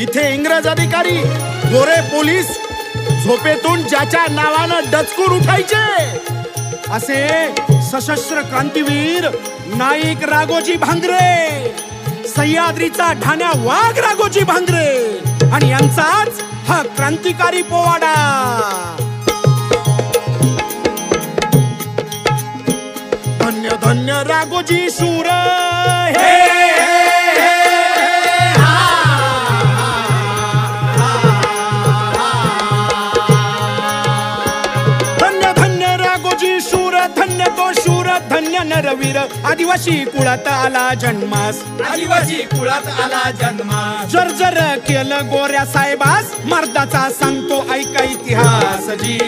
इथे इंग्रज अधिकारी गोरे पोलीस झोपेतून ज्याच्या नावानं डचकून उठायचे. असे सशस्त्र क्रांतीवीर नाईक रागोजी भांगरे सह्याद्रीचा ढाण्या वाघ रागोजी भांगरे आणि यांचाच हा क्रांतिकारी पोवाडा. धन्य धन्य रागोजी शूर हे तो शूर धन्य नरवीर. आदिवासी कुळात आला जन्मास. आदिवासी कुळात आला जन्मा जर जर केलं गोऱ्या साहेबास मर्दाचा सांगतो ऐका इतिहास. जी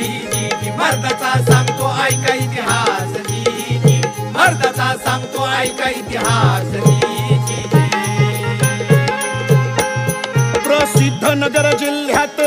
मर्दाचा सांगतो ऐका इतिहास. जी जी मर्दाचा सांगतो ऐका इतिहास. जी जी. प्रसिद्ध नगर जिल्ह्यात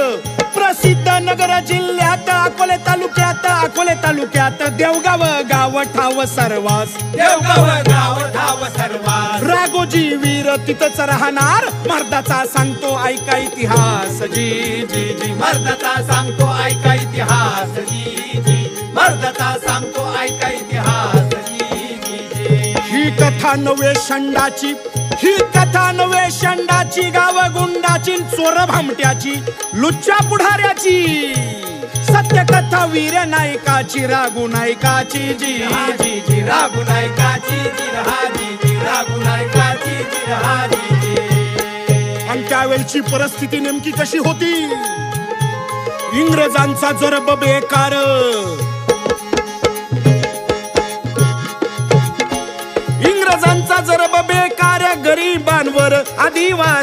प्रसिद्ध नगर जिल्ह्यात अकोले तालुक्यात अकोले तालुक्यात देवगाव गाव ठाव सर्वास. देवगाव गाव ठाव सर्वात रागोजी वीर तिथंच राहणार मर्दाचा सांगतो ऐका इतिहास. जी जी जी मर्दाचा सांगतो ऐका इतिहास. जी जी मर्दाचा सांगतो ऐका इतिहास. जी जी जी. ही कथा नव्हे शंडाची ही कथा नव्हे शंडाची गाव गुंडाची चोर भामट्याची लुच्च्या पुढाऱ्याची. सत्य कथा वीर नायकाची रागू नायकाची जी जी जी रागू नायकाची जी जी जी रागू नायकाची जी जी आणि त्यावेळची परिस्थिती नेमकी कशी होती? इंग्रजांचा जरब बेकार.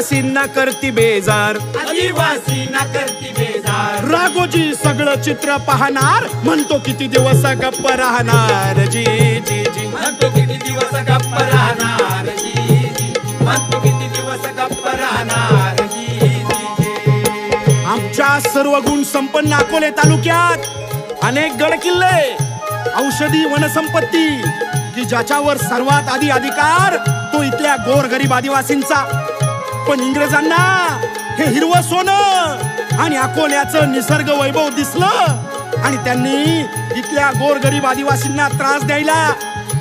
आदिवासींना करती बेजार. आदिवासी ना करती बेजार. रागोजी सगळं चित्र पाहणार म्हणतो किती दिवस गप्प राहणार. जी जी जी. म्हणतो किती दिवस गप्प राहणार. जी जी. म्हणतो किती दिवस गप्प राहणार. जी जी जी. आमच्या सर्व गुण संपन्न अकोले तालुक्यात अनेक गड किल्ले औषधी वनसंपत्ती की ज्याच्यावर सर्वात आधी अधिकार तो इथल्या गोरगरीब आदिवासींचा. पण इंग्रजांना हे हिरवं सोनं आणि अकोल्याचं निसर्ग वैभव दिसलं आणि त्यांनी इथल्या गोरगरीब आदिवासींना त्रास द्यायला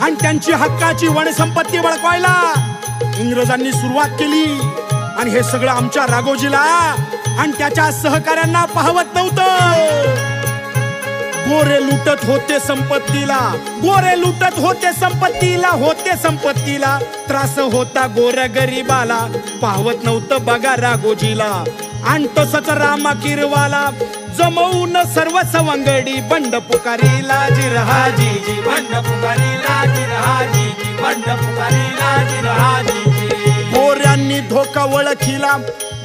आणि त्यांची हक्काची वनसंपत्ती बळकवायला इंग्रजांनी सुरुवात केली. आणि हे सगळं आमच्या राघोजीला आणि त्याच्या सहकाऱ्यांना पाहवत नव्हतं. गोरे लुटत होते संपत्तीला गोरे लुटत होते संपत्तीला होते संपत्तीला. त्रास होता गोऱ्या गरीबाला पाहवत नव्हतं बघा राघोजीला. आणि सच रामा किरवाला जमवून सर्व सवंगडी बंड पुकारीला जिरहाजी जी बंड पुकारी लाजी बंड पुकारी लाजी गोऱ्यांनी धोका ओळखीला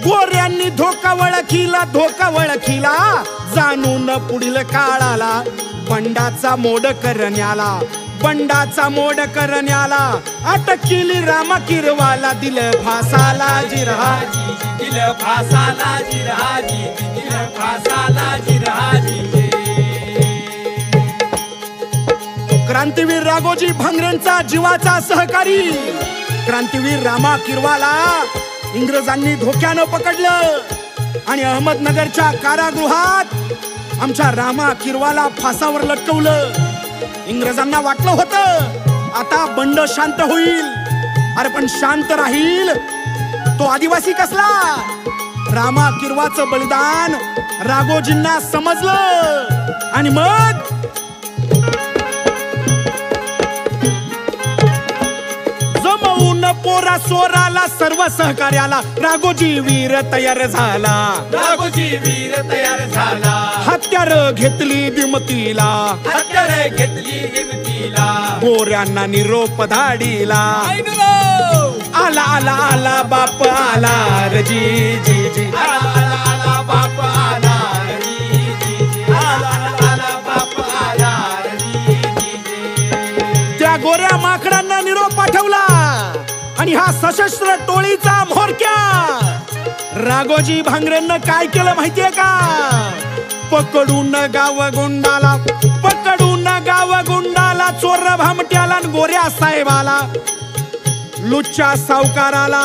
गोऱ्यांनी धोका ओळखीला धोका ओळखीला जाणून पुढील काळाला बंडाचा मोड करण्याला बंडाचा मोड करण्याला. अटक केली रामा किरवाला दिल फासाला जिरहाजी दिल फासाला जी दिल फासाला जी क्रांतीवीर राघोजी भांगरेंचा जीवाचा सहकारी. क्रांतीवीर रामा किरवाला इंग्रजांनी धोक्यानं पकडलं. आणि अहमदनगरच्या कारागृहात आमच्या रामा किरवाला फासावर लटकवलं. इंग्रजांना वाटलं होतं आता बंड शांत होईल. अरे पण शांत राहील. तो आदिवासी कसला? रामा किरवाचं बलिदान राघोजींना समजलं. आणि मग पोरा सोराला सर्व सहकार्याला. राघोजी वीर तयार झाला. राघोजी वीर तयार झाला. हत्यार घेतली दिमतीला. हत्यारे घेतली हिमतीला गोऱ्यांना निरोप धाडीला. आला आला आला बाप आला. रजी जी जी. आला आला आला बाप आला. आणि हा सशस्त्र टोळीचा म्होरक्या! राघोजी भांगरेंना काय केलं माहितीये का? पकडून गाव गुंडाला पकडून गाव गुंडाला चोर भामट्याला गोऱ्या साहेबाला. लुच्च्या सावकाराला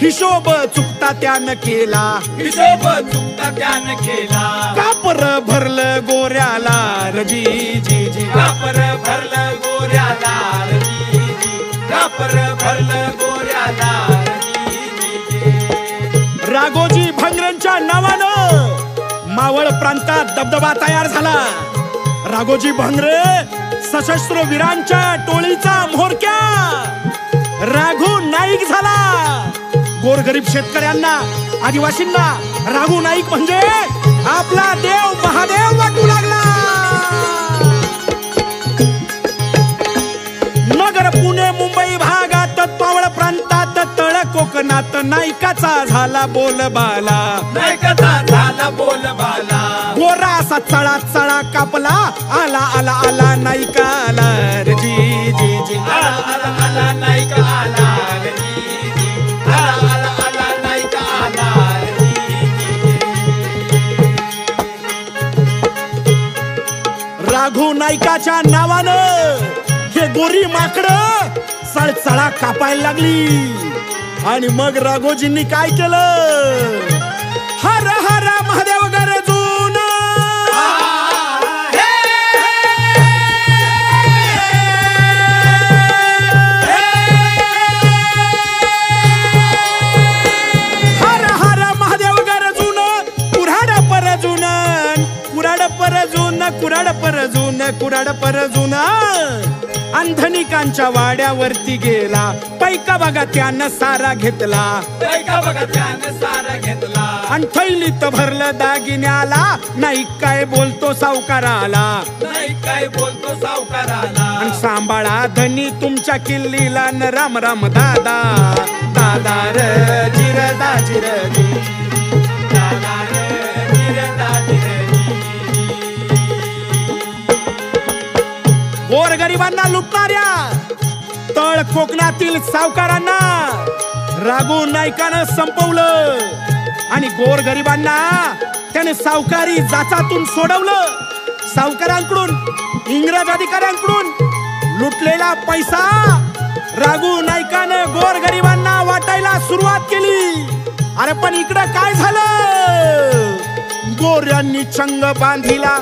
हिशोब चुकता त्यानं केला. हिशोब चुकता त्यानं केला. कापर भरलं गोऱ्याला रजी जी जी. कापर भरलं गोऱ्याला. कापर राघोजी भंगरेंच्या नावानं मावळ प्रांतात दबदबा तयार झाला. राघोजी भंगरे सशस्त्र वीरांच्या टोळीचा म्होरक्या. राघू नाईक झाला. गोरगरीब शेतकऱ्यांना आदिवासींना राघू नाईक म्हणजे आपला देव महादेव वाटू लागला. कोकणात नायकाचा झाला बोलबाला नायकाचा झाला बोल बाला गोरा असा चळा चळा कापला आला आला आला नायकाला रे जी जी जी आला आला आला नायका आला. आला आला आला नायका आला जी. राघू नायकाच्या नावानं हे गोरी माकड सळसळा कापायला लागली आणि मग राघोजींनी काय केलं? हर हर महादेव गरजून. हर हर महादेव गरजून कुऱ्हाड परजून कुराड परजून कुराड परजून कुराड परजून. अंधनिकांच्या वाड्यावरती गेला. पैका बघा त्यानं सारा घेतला. नायका बघा त्यानं सारा घेतला. आणि थैलीत भरलं दागिन्याला. नाही काय बोलतो सावकाराला. नाही काय बोलतो सावकाराला. आणि सांभाळा धनी तुमच्या किल्लीला. न राम राम दादा. दादा र जिर दा जिर जी. दादा गोरगरिबांना लुटणाऱ्या तळ कोकणातील सावकारांना रागू नायकानं संपवलं. आणि गोरगरिबांना त्याने सावकारी जाचातून सोडवलं. सावकारांकडून इंग्रज अधिकाऱ्यांकडून लुटलेला पैसा रागू नायकानं गोरगरिबांना वाटायला सुरुवात केली. अरे पण इकडं काय झालं? गोऱ्यांनी चंग बांधिला.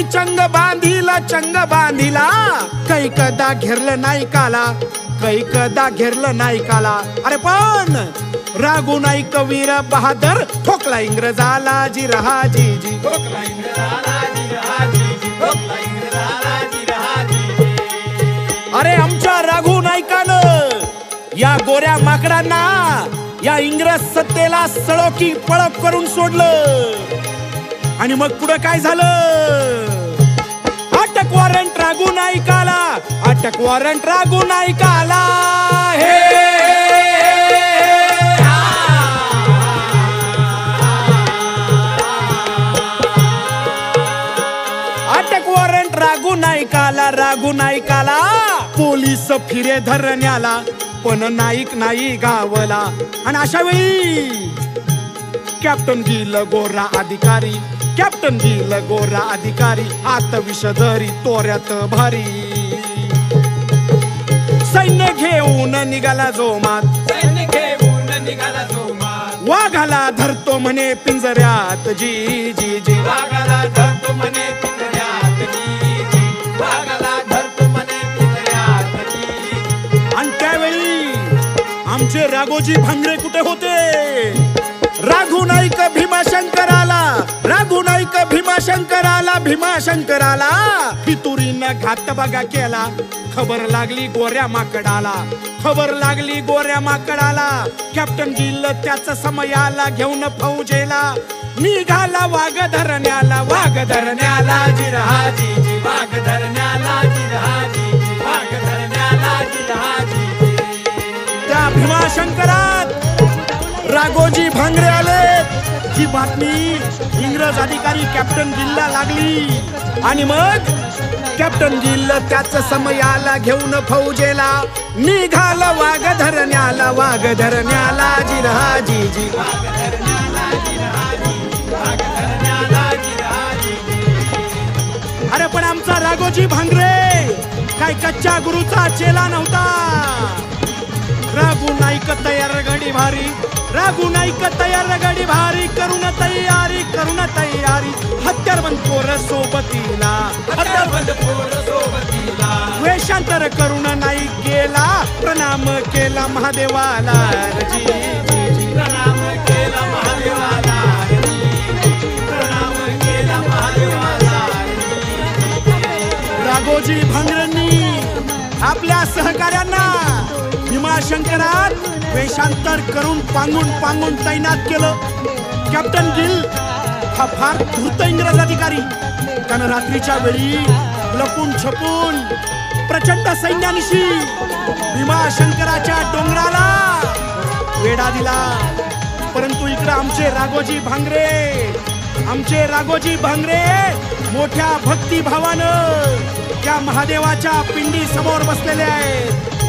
गोऱ्यांनी चंग बांधिला चंग बांधिला कैकदा घेरलं नायकाला कैकदा घेरलं नायकाला अरे पण रागू नाईक वीर बहादर ठोकला इंग्रजाला जी रहा जी जी ठोकला इंग्रजाला जी. ठोकला इंग्रजाला जी. अरे आमच्या राघू नायकानं या गोऱ्या माकडांना या इंग्रज सत्तेला सळोकी पळप करून सोडलं आणि मग पुढे काय झालं अटक वॉरंट रागू नाईकाला अटक वॉरंट रागू नाईकाला हे अटक वॉरंट रागू नायकाला रागू नाईकाला पोलीस फिरे धरण्याला पण नाईक नाही गावला आणि अशा वेळी कॅप्टन गिल गोरा अधिकारी कॅप्टन गिल गोरा अधिकारी आत विषधरी तोऱ्यात भारी सैन्य घेऊन निघाला जोमात सैन्य घेऊन निघाला जोमात. वाघाला धरतो म्हणे पिंजऱ्यात जी जी जी वाघाला धरतो म्हणे पिंजऱ्यात जी जी. वाघाला धरतो म्हणे पिंजऱ्यात जी जी. आणि त्यावेळी आमचे राघोजी भांगरे कुठे होते राघू नाईक भीमाशंकराला राघू नाईक भीमाशंकराला भीमाशंकराला. पितुरीनं घात बघा केला. खबर लागली गोऱ्या माकडाला. खबर लागली गोऱ्या माकडाला. कॅप्टन गिल त्याच समयाला घेऊन फौजेला. निघाला वाघ धरण्याला वाघ धरण्याला जिरहाजी. वाघ धरण्याला जिरहाजी. वाघ धरण्याला जिरहाजी. त्या भीमाशंकरात राघोजी भांगरे आले. ही बातमी इंग्रज अधिकारी कॅप्टन गिलला लागली. आणि मग कॅप्टन गिल त्याच समयाला घेऊन फौजेला निघाला वाघ धरण्याला वाघ धरण्याला जिरहा जी जी जिरहाजी जी. अरे पण आमचा राघोजी भांगरे काय कच्च्या गुरुचा चेला नव्हता. रागू नाईक तयार घडी भारी. रागू नाईक तयार गडी भारी करून तयारी करून तयारी. हत्यार बंद पोर सोबतीला. हत्यार बंद पोर सोबतीला. वेषांतर करून नाईक गेला प्रणाम केला महादेवाला. जी, जी, जी. प्रणाम केला महादेवाला. प्रणाम केला महादेवाला. राघोजी आपल्या सहकाऱ्यांना भीमाशंकरात वेषांतर करून पांगून पांगून तैनात केलं. कॅप्टन गिल हा फार धूर्त इंग्रज अधिकारी. त्यानं रात्रीच्या वेळी लपून छपून प्रचंड सैन्यानिशी भीमाशंकराच्या डोंगराला वेढा दिला. परंतु इकडे आमचे राघोजी भांगरे आमचे राघोजी भांगरे मोठ्या भक्तिभावानं त्या महादेवाच्या पिंडी समोर बसलेले आहेत.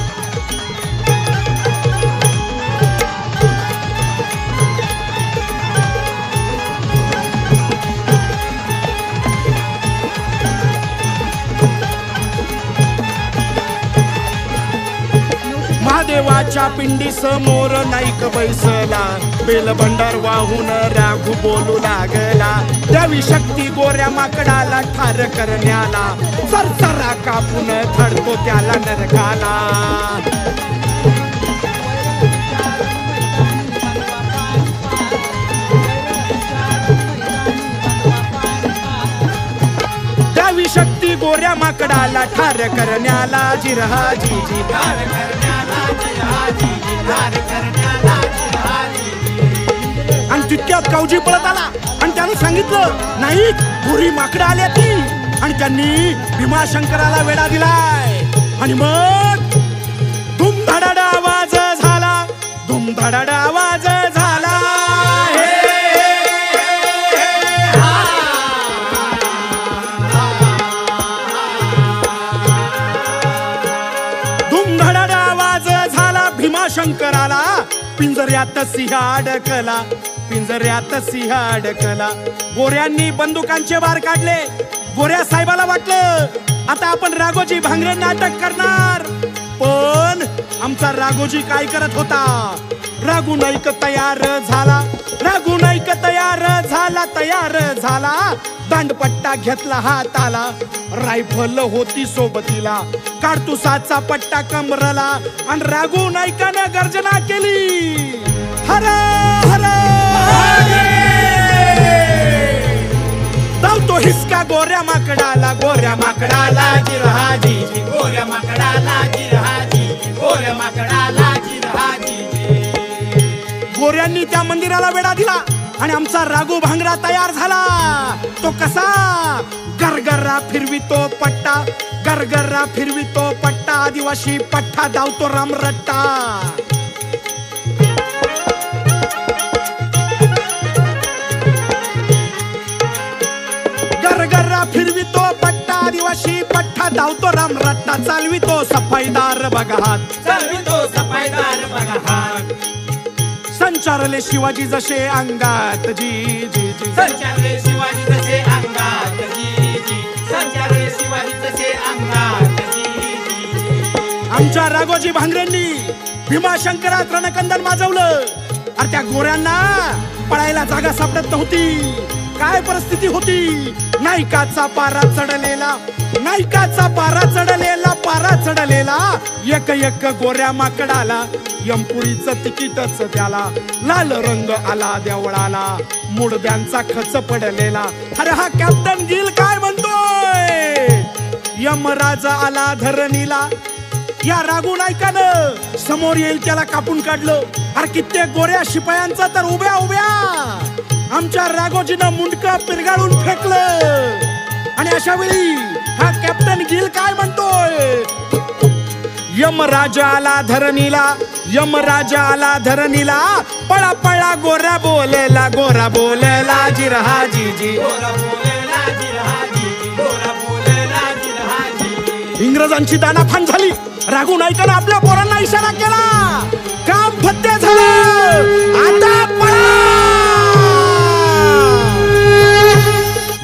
महादेवाच्या पिंडी समोर नाईक बैसला. बेलबंडर वाहून राघू बोलू लागला. द्यावी शक्ती गोऱ्या माकडाला ठार करण्याला. सरसरा कापून धडतो त्याला नरकाला. शक्ती गोऱ्या माकडाला ठार करण्याला जिरहा जी जी आणि तितक्यात कावजी पळत आला. आणि त्यानं सांगितलं नाही पुरी माकडं आल्या ती. आणि त्यांनी भीमाशंकराला वेढा दिलाय. आणि मग धुमधडाडा आवाज झाला. धुमधडाडा आवाज शंकराला पिंजऱ्यात सिंह अडकला पिंजऱ्यात सिंह अडकला. गोऱ्यांनी बंदुकांचे वार काढले गोऱ्या साहेबाला वाटलं आता आपण राघोजी भांगरे नाटक करणार. पण आमचा राघोजी काय करत होता? राघू नाईक तयार झाला. राघू नाईक तयार झाला तयार झाला. दांडपट्टा घेतला हाताला. रायफल होती सोबतीला. काडतुसाचा पट्टा कमरला. आणि राघू नायकानं गर्जना केली. हर हर तो हिसका गोऱ्या माकडाला गोऱ्या माकडाला जिरहाजी गोऱ्या माकडाला जिरहाजी गोऱ्या माकडाला जिरहाजी गोऱ्यांनी त्या मंदिराला वेढा दिला आणि आमचा राघू भांगरा तयार झाला. तो कसा? गरगर्रा फिरवितो पट्टा. गरगर्रा फिरवितो पट्टा. आदिवासी पट्टा धावतो रामरट्टा गरगर्रा फिरवितो पट्टा. आदिवासी पट्टा धावतो रामरट्टा चालवितो सफाईदार बघा संचारले शिवाजी जसे अंगात जी जी जी. संचारले शिवाजी तसे अंगात जी जी. संचारले शिवाजी तसे अंगात जी जी. आमच्या राघोजी भांगरेंनी भीमाशंकरात रणकंदन माजवलं. अरे त्या गोऱ्यांना पळायला जागा सापडत नव्हती. काय परिस्थिती होती? नायकाचा पारा चढलेला नायकाचा पारा चढलेला पारा चढलेला. एक एक गोऱ्या माकडाला यमपुरीच तिकीटच त्याला लाल रंग आला देवळाला मुडद्यांचा खच पडलेला. अरे हा कॅप्टन गिल काय म्हणतोय? यमराजा आला धरणीला या रागू नायकानं समोर येईल त्याला कापून काढलं. अरे कित्येक गोऱ्या शिपायांचा तर उभ्या उभ्या. आमच्या राघोजीनं मुंडक पिरगाळून फेकलं. आणि अशा वेळी हा कॅप्टन गिल काय म्हणतोय? यम राजा आला धरणीला यम राजा आला धरणीला पळा पळा गोरा बोलेला गोरा बोलेला जिरहा जी जी गोरा बोलेला इंग्रजांची झाली. राघू नाईकानं आपल्या पोरांना इशारा केला. काम फत्ते झालं. आता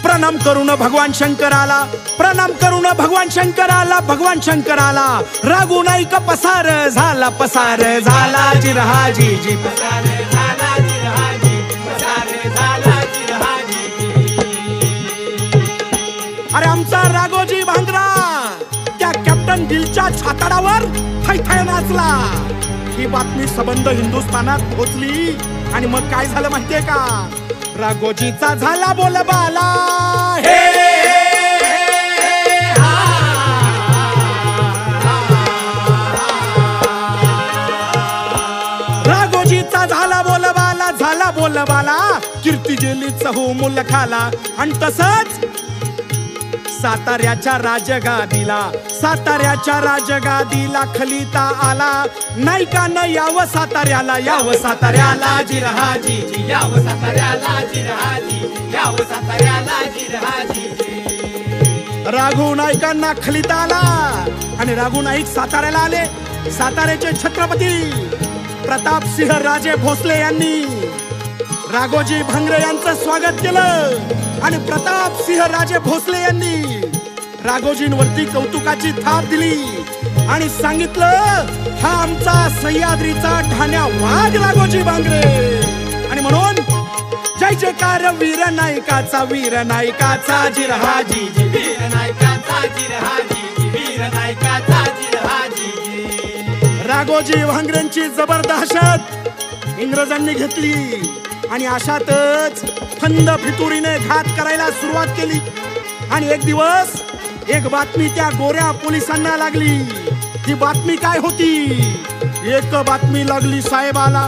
प्रणाम करून भगवान शंकराला प्रणाम करून भगवान शंकराला भगवान शंकराला. रागू नाही पसार झाला पसार झाला जिरहाजी जी पसार थैथय ही बातमी सबंध हिंदुस्थानात पोहोचली आणि मग काय झालं माहितीये का राघोजीचा झाला बोलबाला हे राघोजीचा झाला बोलबाला झाला बोलबाला कीर्ती गेली चहू मुलखाला आणि तसंच साताऱ्याच्या राजगादीला. साताऱ्याच्या राजगादीला खलिता आला. नाही का न यावं साताऱ्याला? यावं साताऱ्याला जिरहाजी. याव साताऱ्याला जिरहाजी. याव साताऱ्याला जिरहाजी. राघू नाईकांना खलिता आला. आणि राघू नाईक साताऱ्याला आले. साताऱ्याचे छत्रपती प्रताप सिंह राजे भोसले यांनी. राघोजी भांगरे यांचं स्वागत केलं. आणि प्रताप सिंह राजे भोसले यांनी राघोजींवरती कौतुकाची थाप दिली. आणि सांगितलं हा आमचा सह्याद्रीचा ठाण्या वाघ राघोजी भांगरे. आणि म्हणून जय जयकार वीर नायकाचा वीर नायकाचा जिरहाजी जी वीर नायकाचा जिरहाजी वीर नायकाचा राघोजी भांगरेंची जबरदहशत इंग्रजांनी घेतली. आणि अशातच थंड फितुरीने घात करायला सुरुवात केली. आणि एक दिवस एक बातमी त्या गोऱ्या पोलिसांना लागली. ती बातमी काय होती? एक बातमी लागली साहेबाला.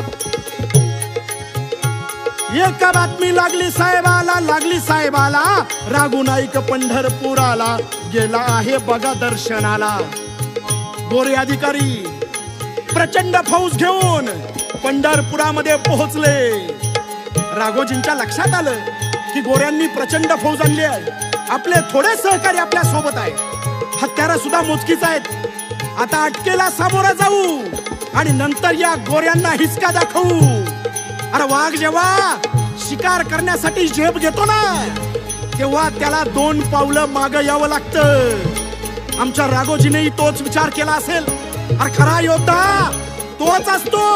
एक बातमी लागली साहेबाला लागली साहेबाला. राघू नाईक पंढरपुराला गेला आहे बघा दर्शनाला. गोरे अधिकारी प्रचंड फौज घेऊन पंढरपुरामध्ये पोहोचले. राघोजींच्या लक्षात आलं की गोऱ्यांनी प्रचंड फौज आणली आहे. आपले थोडे सहकारी आपल्यासोबत आहे हत्यारा सुद्धा मोजकीच आहेत. आता अटकेला सामोरा जाऊ आणि नंतर या गोऱ्यांना हिसका दाखवू. अरे वाघ जेव्हा शिकार करण्यासाठी झेप घेतो ना तेव्हा त्याला दोन पावलं माग यावं लागतं. आमच्या राघोजीनेही तोच विचार केला असेल. अरे खरा योद्धा तोच असतो.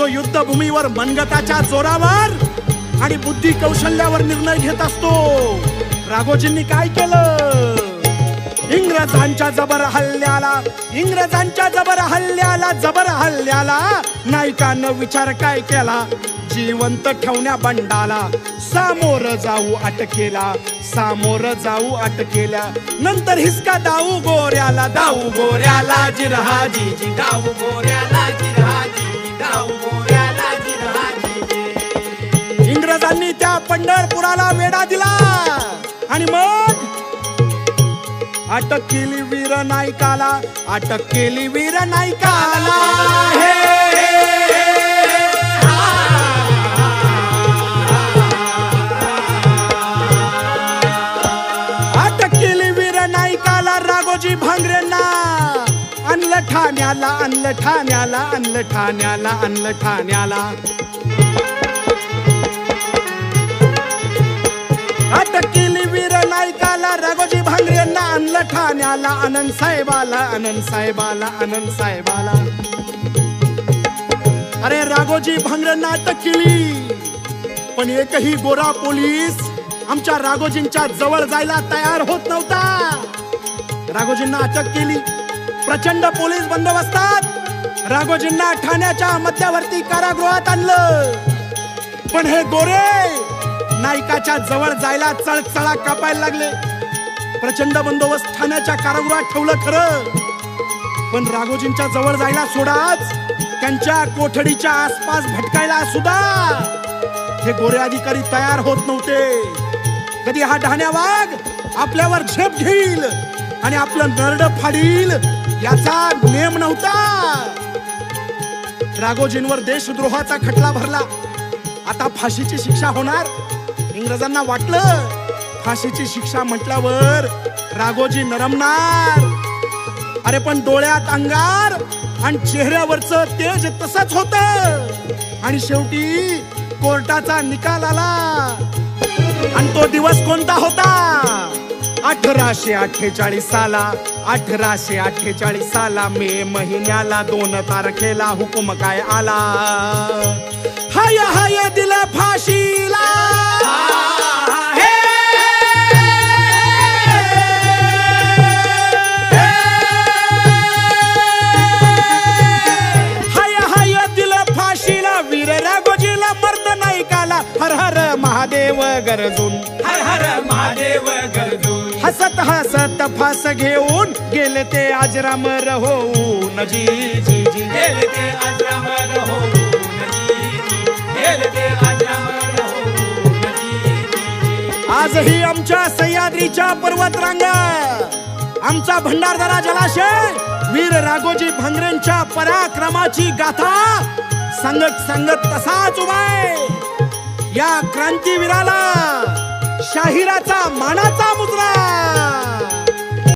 जो युद्धभूमीवर मनगटाच्या जोरावर आणि बुद्धी कौशल्यावर निर्णय घेत असतो. राघोजींनी काय केलं? इंग्रजांच्या जबर हल्ल्याला इंग्रजांच्या जबर हल्ल्याला जबर हल्ल्याला नायकानं विचार काय केला? जिवंत ठेवण्या बंडाला सामोर जाऊ अटकेला सामोर जाऊ अटकेल्या. नंतर हिसका दाऊ गोऱ्याला दाऊ गोऱ्याला जिरहाजी जी गाव गोऱ्याला जिरहाजी गोऱ्याला इंग्रजांनी त्या पंढरपुराला वेढा दिला. आणि मग? अटक केली वीर नायकाला अटक केली वीर नायकाला. हे अटक ठाण्याला आणलं ठाण्याला आणलं ठाण्याला आणलं ठाण्याला. अटक केली वीर नायकाला राघोजी भांगरेंना आणलं ठाण्याला. आनंद साहेबाला आनंद साहेबाला आनंद साहेबाला. अरे राघोजी भांगरेंना अटक केली. पण एकही गोरा पोलीस आमच्या राघोजींच्या जवळ जायला तयार होत नव्हता. राघोजींना अटक केली. प्रचंड पोलीस बंदोबस्तात राघोजींना ठाण्याच्या मध्यवर्ती कारागृहात आणलं. पण हे गोरे नायकाच्या जवळ जायला चळचळा कापायला लागले. प्रचंड बंदोबस्त ठाण्याच्या कारागृहात ठेवलं खरं. पण राघोजींच्या जवळ जायला सोडाच त्यांच्या कोठडीच्या आसपास भटकायला सुद्धा. हे गोरे अधिकारी तयार होत नव्हते. कधी हा ढाण्या वाघ आपल्यावर झेप घेईल आणि आपलं नरड फाडील याचा नेम नव्हता. राघोजींवर देशद्रोहाचा खटला भरला. आता फाशीची शिक्षा होणार. इंग्रजांना वाटलं फाशीची शिक्षा म्हटल्यावर राघोजी नरमणार. अरे पण डोळ्यात अंगार आणि चेहऱ्यावरच तेज तसंच होत. आणि शेवटी कोर्टाचा निकाल आला. आणि तो दिवस कोणता होता? अठराशे अठ्ठेचाळीस साला. अठराशे अठ्ठेचाळीस साला मे महिन्याला दोन तारखेला हुकुम काय आला? हाय हाय दिला फाशीला. हाय हाय दिला फाशीला. वीर राघोजीला मर्द नाईकाला हर हर महादेव गरजून. हर हर महादेव गरजून. हसत हसत फास घेऊन गेले ते अजरामर होऊन जी जी जी. गेले ते होऊन जी. आजही आमच्या सह्याद्रीच्या पर्वतरांगा. आमचा भंडारदरा जलाशय वीर राघोजी भांगरेंच्या पराक्रमाची गाथा सांगत सांगत तसाच उभा आहे. या क्रांतीवीराला शाहिराचा मानाचा मुद्रा.